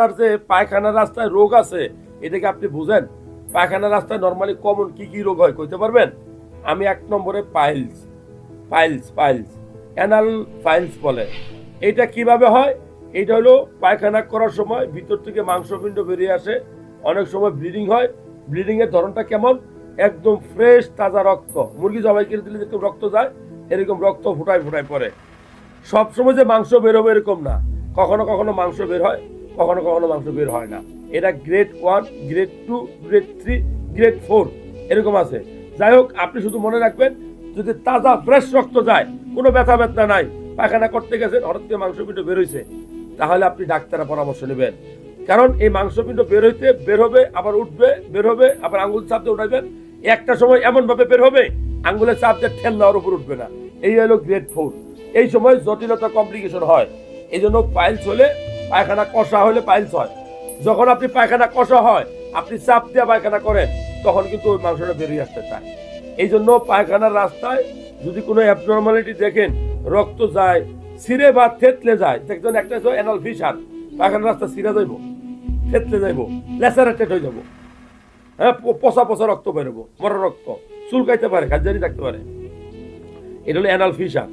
আপনার যে পায়খানা রাস্তায় রোগ আছে, এটাকে আপনি বুঝেন। পায়খানা রাস্তায় নর্মালি কমন কি কি রোগ হয়, কইতে পারবেন? আমি এক নম্বরে piles piles piles anal piles বলে। এটা কীভাবে হয়? এটা হলো পায়খানা করার সময় ভিতর থেকে মাংসপিণ্ড বেরিয়ে আসে, অনেক সময় ব্লিডিং হয়। ব্লিডিং এর ধরনটা কেমন? একদম ফ্রেশ তাজা রক্ত। মুরগি জবাই করে দিলে যেরকম রক্ত যায়, এরকম রক্ত ফুটায় ফুটায় পড়ে। সবসময় যে মাংস বের হবে এরকম না। কখনো কখনো মাংস বের হয়। কখনো কখনো মাংস বের হয় না। এটা grade one grade two grade three grade four এরকম আছে। যাই হোক, আপনি শুধু মনে রাখবেন, যদি তাজা ফ্রেশ রক্ত যায়, কোনো ব্যথা ব্যথা নাই, পায়খানা করতে গেছেন, হঠাৎ করে মাংসপিণ্ড বের হয়েছে তাহলে আপনি ডাক্তারের পরামর্শ নেবেন। কারণ এই মাংসপিণ্ড বের হইতে বের হবে, আবার উঠবে, বের হবে, আবার আঙ্গুল চাপ দিয়ে উঠাইবেন। একটা সময় এমন ভাবে বের হবে, আঙ্গুলের চাপ দিয়ে ঠেল নেওয়ার উপর উঠবে না। এই হলো গ্রেড ফোর এই সময় জটিলতা কমপ্লিকেশন হয়। এই জন্য পাইলস হলে পায়খানা কষা হলে পাইলস হয়। যখন আপনি পায়খানা কষা হয়, আপনি চাপ দিয়ে পায়খানা করেন, তখন কিন্তু ওই মাংসটা বেরিয়ে আসতে চায়। এই জন্য পায়খানার রাস্তায় যদি কোনো অ্যাবনর্মালিটি দেখেন, রক্ত যায় ছিঁড়ে বা থেতলে যায়, দেখবেন একটা অ্যানাল ফিসার পায়খানার রাস্তা ছিঁড়ে যাইব, থেতলে যাইব লেসারেটেড হয়ে যাব। হ্যাঁ পচা পচা রক্ত বেরোবো মরা রক্ত, চুলকাইতে পারে খাদ্যানি থাকতে পারে। এটা হলো অ্যানাল ফিসার